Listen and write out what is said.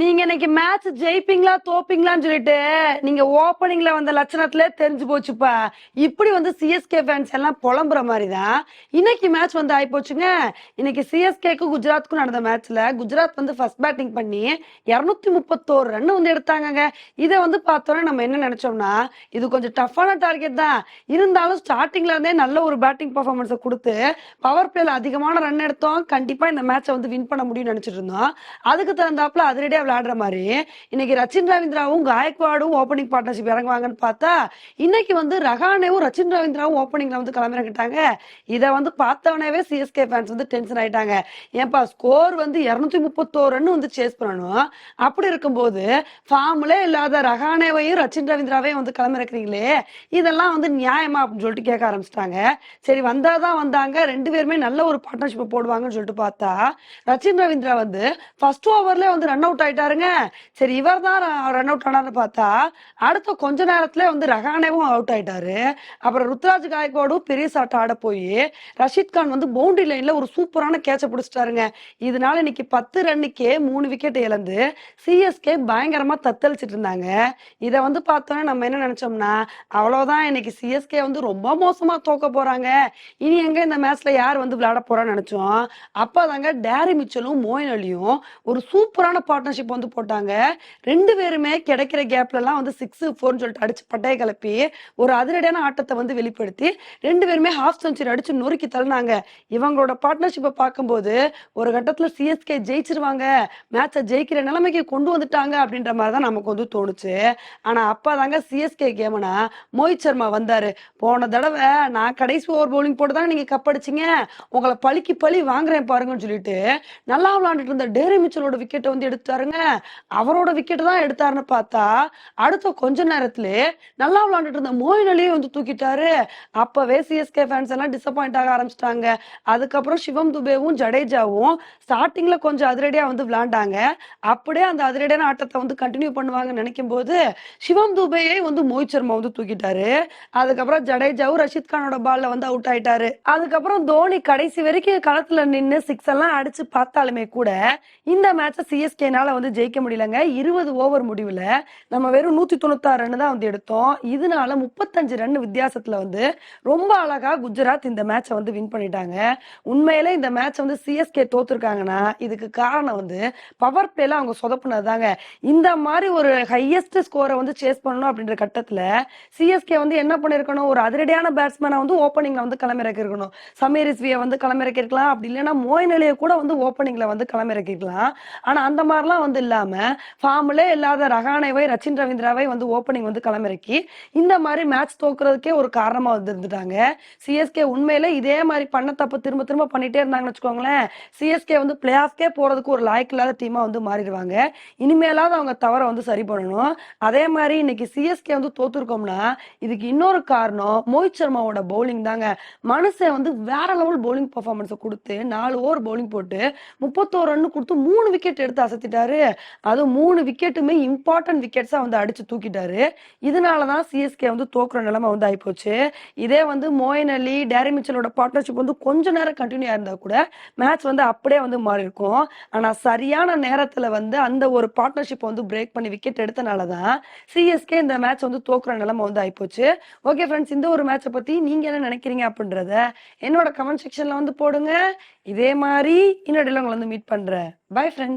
நீங்க இன்னைக்கு மேட்ச் ஜெயிப்பீங்களா தோப்பீங்களான்னு சொல்லிட்டு நீங்க ஓப்பனிங்ல வந்த லட்சணத்திலே தெரிஞ்சு போச்சுப்பா. இப்படி வந்து சிஎஸ்கே ஃபேன்ஸ் எல்லாம் புலம்புற மாதிரி தான் இன்னைக்கு மேட்ச் வந்து ஆகி போச்சுங்க இன்னைக்கு சிஎஸ்கேக்கும் குஜராத்துக்கும் நடந்த மேட்ச்ல குஜராத் வந்து ஃபர்ஸ்ட் பேட்டிங் பண்ணி இருநூத்தி முப்பத்தோரு ரன் வந்து எடுத்தாங்கங்க. இதை வந்து பார்த்தோன்னா நம்ம என்ன நினைச்சோம்னா இது கொஞ்சம் டஃப்பான டார்கெட் தான். இருந்தாலும் ஸ்டார்டிங்ல இருந்தே நல்ல ஒரு பேட்டிங் பர்ஃபார்மன்ஸை கொடுத்து பவர் பிளேல அதிகமான ரன் எடுத்தோம். கண்டிப்பா இந்த மேட்சை வந்து வின் பண்ண முடியும்னு நினைச்சிட்டு இருந்தோம். அதுக்கு தகுந்தாப்புல அதிரடியா விளையாடுற மாதிரி இன்னைக்கு ரச்சின் ரவீந்திராவும் காயக்வாடும் ஓப்பனிங் பார்ட்னர்ஷிப் இறங்குவாங்கன்னு பார்த்தா இன்னைக்கு வந்து ரஹானேவும் ரச்சின் ரவீந்திராவும் ஓப்பனிங்ல வந்து கிளம்பிறங்கிட்டாங்க. இதை வந்து பார்த்தவனவே சிஎஸ்கே ஃபேன்ஸ் வந்து டென்ஷன் ஆயிட்டாங்க. ஏன்பா ஸ்கோர் வந்து இருநூத்தி முப்பத்தோரு ரன் வந்து சேஸ் பண்ணணும். அப்படி இருக்கும்போது ஃபார்ம்லே இல்லாத ரஹானேவையும் ரச்சின் ரவீந்திராவையும் வந்து கிளம்பிறக்கிறீங்களே இதெல்லாம் வந்து நியாயமா அப்படின்னு சொல்லிட்டு கேட்க ஆரம்பிச்சிட்டாங்க. சரி வந்தாதான் வந்தாங்க. ரெண்டு பேருமே நல்ல ஒரு பார்ட்னர்ஷிப் போடுவாங்கன்னு சொல்லிட்டு பார்த்தா ரச்சின் ரவீந்திரா வந்து ஃபர்ஸ்ட் ஓவர்ல வந்து ரன் அவுட் ஆயிட்டாருங்க சரி இவர் தான் ரன் அவுட் ஆனார்னு பார்த்தா அடுத்த கொஞ்ச நேரத்துல வந்து ரஹானேவும் அவுட் ஆயிட்டாரு. அப்புறம் ருத்ராஜ் காயக்வாடும் பெரிய சாட்டை ஆட போய் ரஷீத் கான் வந்து பவுண்டரி லைன்ல ஒரு சூப்பரான கேட்ச பிடிச்சிட்டாருங்க. இதனால இன்னைக்கு பத்து ரன்னுக்கே மூணு விக்கெட் இழந்து சிஎஸ்கே பயங்கரமா தத்தளிச்சிட்டு இருந்தாங்க. இதை வந்து பார்த்தோன்னே நம்ம என்ன நினைச்சோம்னா அவ்வளவுதான் இன்னைக்கு சிஎஸ்கே வந்து ரொம்ப மோசமா தோக்க போறாங்க. இனி எங்க இந்த மேட்ச்ல யார் வந்து விளையாட போறான்னு நினைச்சோம். அப்பதாங்க டேரி மிச்சலும் மோயின் அலியும் ஒரு சூப்பரான பார்ட்னர்ஷிப் வந்து போட்டாங்க. ரெண்டு பேருமே கிடைக்கிற கேப்ல எல்லாம் வந்து சிக்ஸ் ஃபோர்னு சொல்லிட்டு அடிச்சு பட்டையை கிளப்பி ஒரு அதிரடியான ஆட்டத்தை வந்து வெளிப்படுத்தி ரெண்டு பேருமே ஹாஃப் செஞ்சுரி அடிச்சு நொறுக்கி தள்ளினாங்க. இவங்களோட பார்ட்னர்ஷிப்பை பார்க்கும்போது ஒரு கட்டத்துல சிஎஸ்கே ஜெயிச்சிருவாங்க மேட்சை ஜெயிக்கிற நிலைமைக்கு கொண்டு வந்துட்டாங்க அப்படின்ற மாதிரி தான் நமக்கு வந்து தோணுச்சு. ஆனா அப்பதாங்க சிஎஸ்கே கேமனா மோஹித் சர்மா வந்தாரு. போன தடவை நான் கடைசி ஓவர் பவுலிங் போட்டு தான் நீங்க கப் அடிச்சிங்க. உங்களை பழிக்கு பழி வாங்குறேன் பாருங்கன்னு சொல்லிட்டு நல்லா விளாண்டுட்டு இருந்த டேரி மிச்சலோட விக்கெட்டை வந்து எடுத்தாருங்க. அவரோட விக்கெட் தான் எடுத்தாருன்னு பார்த்தா அடுத்த கொஞ்ச நேரத்துல நல்லா விளையாண்டுட்டு இருந்த மோயின் அலியை வந்து தூக்கிட்டாரு. அப்பவே சிஎஸ்கே ஃபேன்ஸ் எல்லாம் டிசப்பாயிண்ட் ஆக ஆரம்பிச்சிட்டாங்க. அதுக்கப்புறம் சிவம் துபேவும் ஜடேஜாவும் ஸ்டார்டிங்ல கொஞ்சம் அதிரடியா வந்து விளையாண்டாங்க. அப்படியே அந்த அதிரடியான ஆட்டத்தை வந்து கண்டினியூ பண்ணுவாங்கன்னு நினைக்கும் போது சிவம் துபேயை வந்து மோஹித் சர்மா வந்து தூக்கிட்டாரு. அதுக்கப்புறம் ஜடேஜாவும் ரஷித் கானோட பால்ல வந்து அவுட் ஆயிட்டாரு. அதுக்கப்புறம் தோனி கடைசி வரைக்கும் களத்துல நின்னு சிக்ஸ் எல்லாம் அடிச்சு பார்த்தாலுமே கூட இந்த மேட்சை சிஎஸ்கேனால வந்து ஜெயிக்க முடியலங்க. இருபது ஓவர் முடிவுல நம்ம வெறும் நூத்தி தொண்ணூத்தாறு ரன் தான் வந்து எடுத்தோம். இதனால முப்பத்தஞ்சு ரன் வித்தியாசத்துல வந்து ரொம்ப அழகா குஜராத் இந்த மேட்சை வந்து வின் பண்ணிட்டாங்க. உண்மையிலே இந்த மேட்ச் வந்து சிஎஸ்கே தோத்துருக்காங்கன்னா இதுக்கு காரணம் வந்து பவர் பிளேல அவங்க சொதப்புனதுதாங்க. இந்த மாதிரி ஒரு ஹையஸ்ட் ஸ்கோரை வந்து சேஸ் பண்ணணும் அப்படின்ற கட்டத்தில் சிஎஸ்கே வந்து என்ன பண்ணிருக்கணும்? ஒரு அதிரடியான பேட்ஸ்மேனை வந்து ஓப்பனிங்ல வந்து கிளம்பிறக்கிருக்கணும் இருக்கணும் சமீர் ரிஸ்வியை வந்து கிளம்பிறக்கிருக்கலாம் அப்படி இல்லைன்னா மோயின் அலியை கூட வந்து ஓப்பனிங்ல வந்து களமிறக்கிக்கலாம் ஆனால் அந்த மாதிரிலாம் வந்து இல்லாம ஃபார்ம்லே இல்லாத ரஹானேவை ரச்சின் ரவீந்திராவை வந்து ஓப்பனிங் வந்து களமிறக்கி இந்த மாதிரி மேட்ச் தோக்குறதுக்கே ஒரு காரணமா வந்து இருந்துட்டாங்க. சிஎஸ்கே உண்மையிலே இதே மாதிரி பண்ண தப்பு திரும்ப திரும்ப பண்ணிட்டே இருந்தாங்கன்னு வச்சுக்கோங்களேன். சிஎஸ்கே வந்து பிளே ஆஃப்கே போறதுக்கு ஒரு லாய்க்கு இல்லாத டீமா வந்து மாறிடுவாங்க. இனிமேலாவது அவங்க தவறை வந்து சரி பண்ணணும். அதே மாதிரி இன்னைக்கு சிஎஸ்கே வந்து தோத்துருக்கோம்னா இதுக்கு இன்னொரு காரணம் மோஹித் சர்மாவோட பவுலிங் தாங்க. மனுஷன் வந்து வேற லெவல் பவுலிங் பர்ஃபார்மன்ஸை கொடுத்து நாலு ஓவர் பவுலிங் போட்டு முப்பத்தோரு ரன் கொடுத்து மூணு விக்கெட் எடுத்து அசத்திட்டாரு. அதுவும் மூணு விக்கெட்டுமே இம்பார்ட்டன்ட் விக்கெட்ஸாக வந்து அடிச்சு தூக்கிட்டாரு. இதனாலதான் சிஎஸ்கே வந்து தோக்குற நிலைமை வந்து ஆகிப்போச்சு இதே வந்து மோயின் அலி டேரி மிச்சலோட பார்ட்னர்ஷிப் வந்து கொஞ்ச நேரம் கண்டினியூ ஆயிருந்தா கூட மேட்ச் வந்து அப்படியே வந்து மாறி இருக்கும் ஆனா சரியான நேரத்துல வந்து அந்த ஒரு பார்ட்னர்ஷிப் வந்து பிரேக் பண்ணி விக்கெட் எடுத்தனாலதான் சிஎஸ்கே இந்த மேட்ச் வந்து தோக்குற நிலைமை வந்து ஆகிப்போச்சு ஓகே ஃப்ரெண்ட்ஸ் இந்த ஒரு மேட்சை பத்தி நீங்க என்ன நினைக்கிறீங்க அப்படின்றத என்னோட கமெண்ட் செக்ஷன்ல வந்து போடுங்க. இதே மாதிரி இன்னொரு உங்களை வந்து மீட் பண்றேன். Bye friends